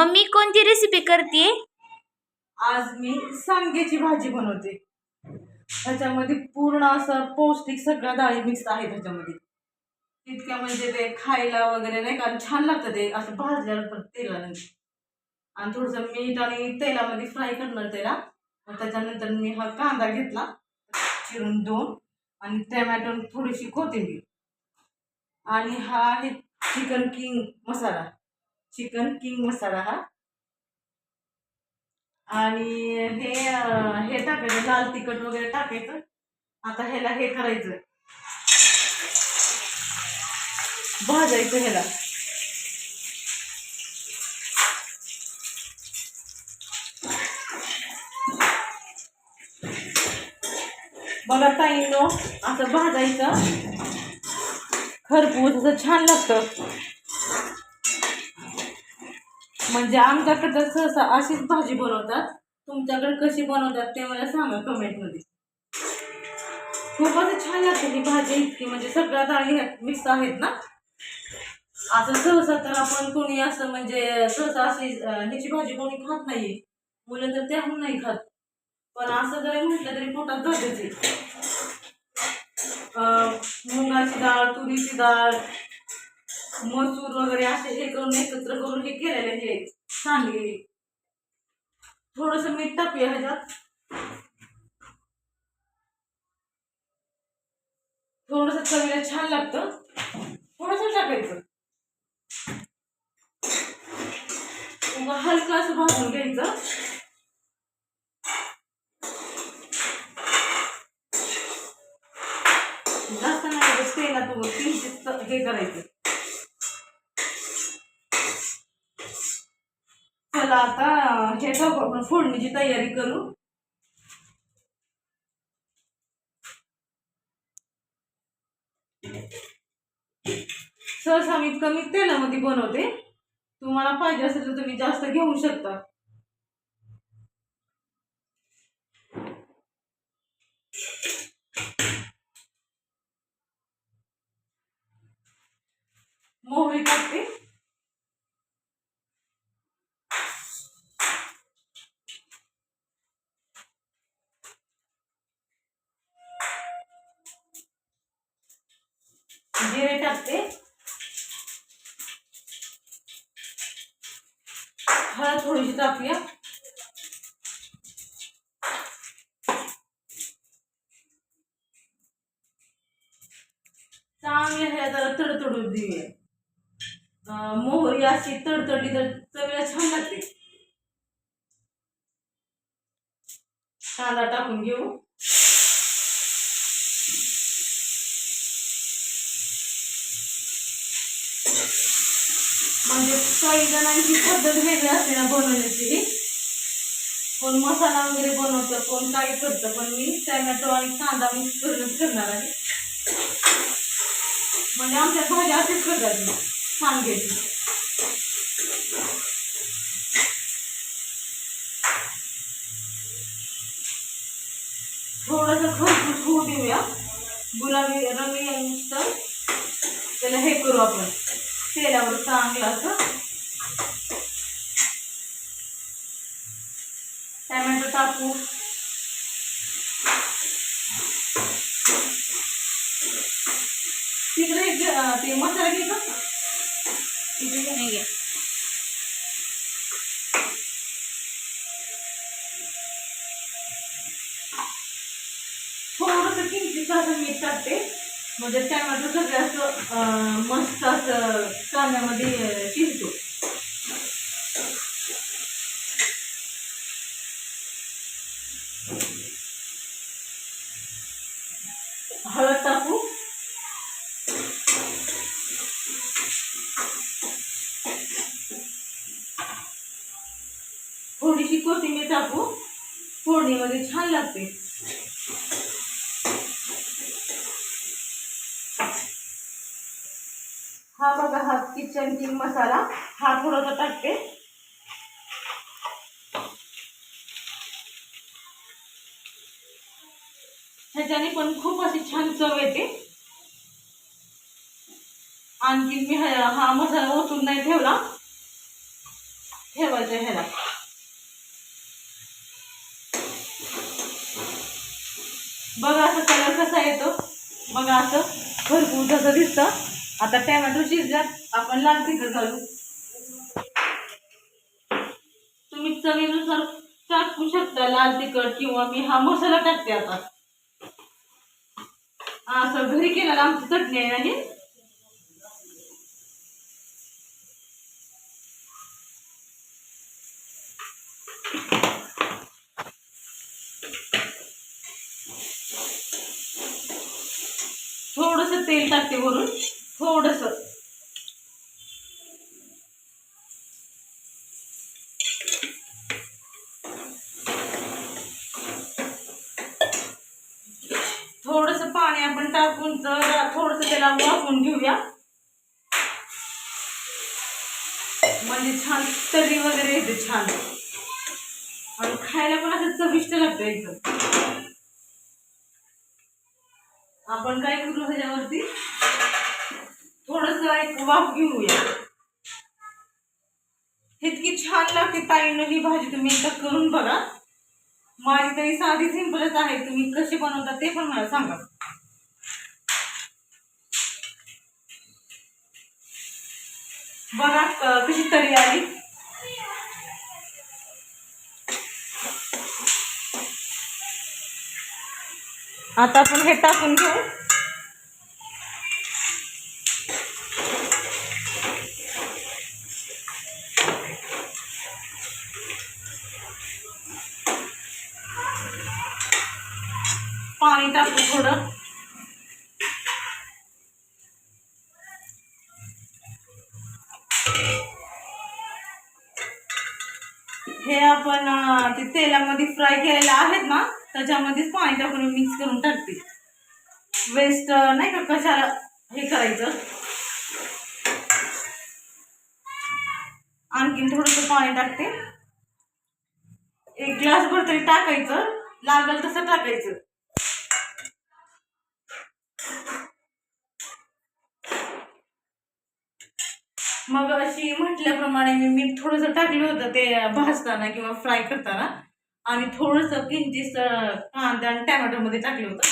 Mummy कोणती recipe करते? आज मी सांग्याची भाजी बनवते. त्याच्यामध्ये पूर्ण असं पौष्टिक सगळ्या डाळी मिक्स आहे त्याच्यामध्ये. तितक्या म्हणजे ते खायला वगैरे नाही का छान लागतं ते. असं भाजल्यावर परत तेलानंतर आणि थोडंसं मीठ आणि तेलामध्ये फ्राय करणार त्याला. मग त्याच्यानंतर मी हा कांदा घेतला. चिरून दोन. आणि टमॅटो थोडीशी कोथिंबीर. आणि हा आहे chicken king masala. Chicken king masala हा. आणि हे हे टाकायचं लाल तिखट वगैरे टाकायचं. आता ह्याला हे करायचं. भाजायचं ह्याला. बघा ताईनो असं भाजायचं. खरपूस असं छान लागतं. म्हणजे आमच्याकडं सहसा अशीच भाजी बनवतात तुमच्याकडे कशी बनवतात ते मला सांगा कमेंटमध्ये. खूपच छान लागते ही भाजी इतकी म्हणजे सगळ्या डाळी मिक्स आहेत ना? असं सहसा तर आपण कोणी असं म्हणजे सहसा अशी ह्याची भाजी कोणी खात नाही. मुलं तर त्याहून नाही खात. पण असं जरी म्हटलं तरी पोटात जातेच अं, मुगाची डाळ तुरीची डाळ मसूर वगैरे असे हे करून एकत्र करून हे केलेले हे सांडगे थोडस मीठ टाकूया ह्याच्यात. थोडस चवीला छान लागतं. थोडस टाकायचं. मग हलकं असं भाजून घ्यायचं. जास्त नाही तेलात किंचित हे करायचं. चला आता हे टाकू आपण फोडणीची तयारी करू. सहसा मी कमी तेलामध्ये बनवते. तुम्हाला पाहिजे असेल तर तुम्ही जास्त घेऊ शकता. मोहरी टाकते. जिरे टाकते हळद थोडीशी टाकूया चांगली ह्याला जरा तडतडू देऊया मोहरी अशी तडतडली चवीला छान लागते। कांदा टाकून घेऊ म्हणजे काही जणांची पद्धत वेगळी असते ना बनवण्याची. कोण मसाला वगैरे बनवतं कोण काही करतं पण मी टॅमॅटो आणि कांदा मिक्स करूनच करणार आहे. म्हणजे आमच्या भाज्या असेच करतात मी सांगेची थोडंसं खरपूस होऊ देऊया. गुलाबी रंग येऊन त्याला हे करू आपण. तेलावर चांगलं असं. टॅमॅटो टाकू. तिकडे ते मसाला घे का तिकडे नाही घ्या. म्हणजे टमॅटो सगळं असं मस्त असं कांद्यामध्ये शिजतो हळद टाकू. थोडीशी कोथिंबीर टाकू. फोडणीमध्ये छान लागते हा बघा हा किचन किंग मसाला हा थोडासा टाकते. ह्याच्याने पण खूप अशी छान चव येते. आणखी मी हा मसाला ओतून नाही ठेवला. ठेवायचं ह्याला. बघा असं कलर कसा येतो. बघा असं भरपूर जसं दिसतं. आता टॅमॅटो शिजल्यात. आपण लाल तिखट घालू तुम्ही चवीनुसार टाकू शकता लाल तिखट किंवा मी हा मसाला टाकते आता. हा, सर घरी केलेला आमची चटणी आहे ना थोडस तेल टाकते वरून. थोडस. थोडस पाणी आपण टाकून तर थोडस त्याला वाफवून घेऊया. म्हणजे छान तरी वगैरे येते छान. आणि खायला पण असं चविष्ट लागतं एकदम. आपण काय करू ह्याच्यावरती? थोडस एक वाफ घेऊया. इतकी छान लागते ताईनं ही भाजी तुम्ही एकदा करून बघा. माझी तरी साधी सिंपलच आहे. तुम्ही कशी बनवता ते पण मला सांगा. बघा कशी तरी आली. आता आपण हे टाकून घेऊ. टाकू थोडं. हे आपण ते तेलामध्ये फ्राय केलेले आहेत ना त्याच्यामध्येच पाणी टाकून मिक्स करून टाकते. वेस्ट नाही का कशाला हे करायचं? आणखीन थोडंसं पाणी टाकते. एक ग्लास भर तरी टाकायचं लागल तसं टाकायचं. मग अशी म्हटल्याप्रमाणे मी मीठ थोडंसं टाकलं होतं ते भाजताना किंवा फ्राय करताना. आणि थोडंसं किंचित कांदा आणि टॅमॅटोमध्ये टाकलं होतं.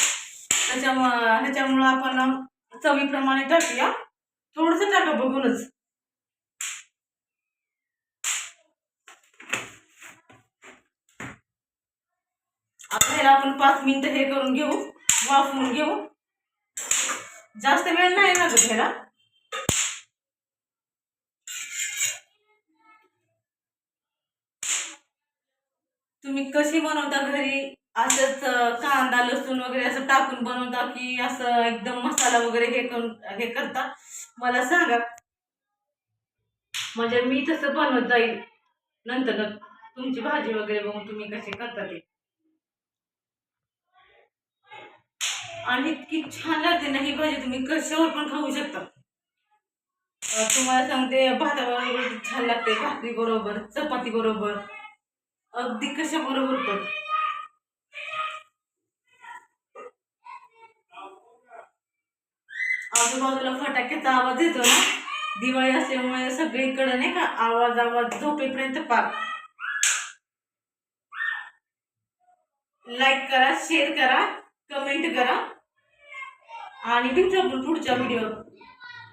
त्याच्यामुळं ह्याच्यामुळं आपण चवीप्रमाणे टाकूया. थोडंसं टाका बघूनच. आता ह्याला आपण पाच मिनटं हे करून घेऊ वाफवून घेऊ. जास्त वेळ नाही लागत ह्याला तुम्ही कशी बनवता घरी? असंच कांदा लसूण वगैरे असं टाकून बनवता की असं एकदम मसाला वगैरे हे करून हे करता? मला सांगा. म्हणजे मी तसं बनवत जाईल. नंतर तुमची भाजी वगैरे बघून तुम्ही कशी करता ते. आणि इतकी छान लागते ना ही भाजी तुम्ही कशावर पण खाऊ शकता. तुम्हाला सांगते भाताबरोबर छान लागते भाकरी बरोबर चपाती बरोबर अगदी कशा बरोबर पण. आजूबाजूला फटाक्याचा आवाज येतो ना दिवाळी असल्यामुळे सगळीकडे नाही का आवाज आवाज झोपेपर्यंत पार. लाईक करा शेअर करा कमेंट करा. आणि भेटू आपण पुढच्या व्हिडिओ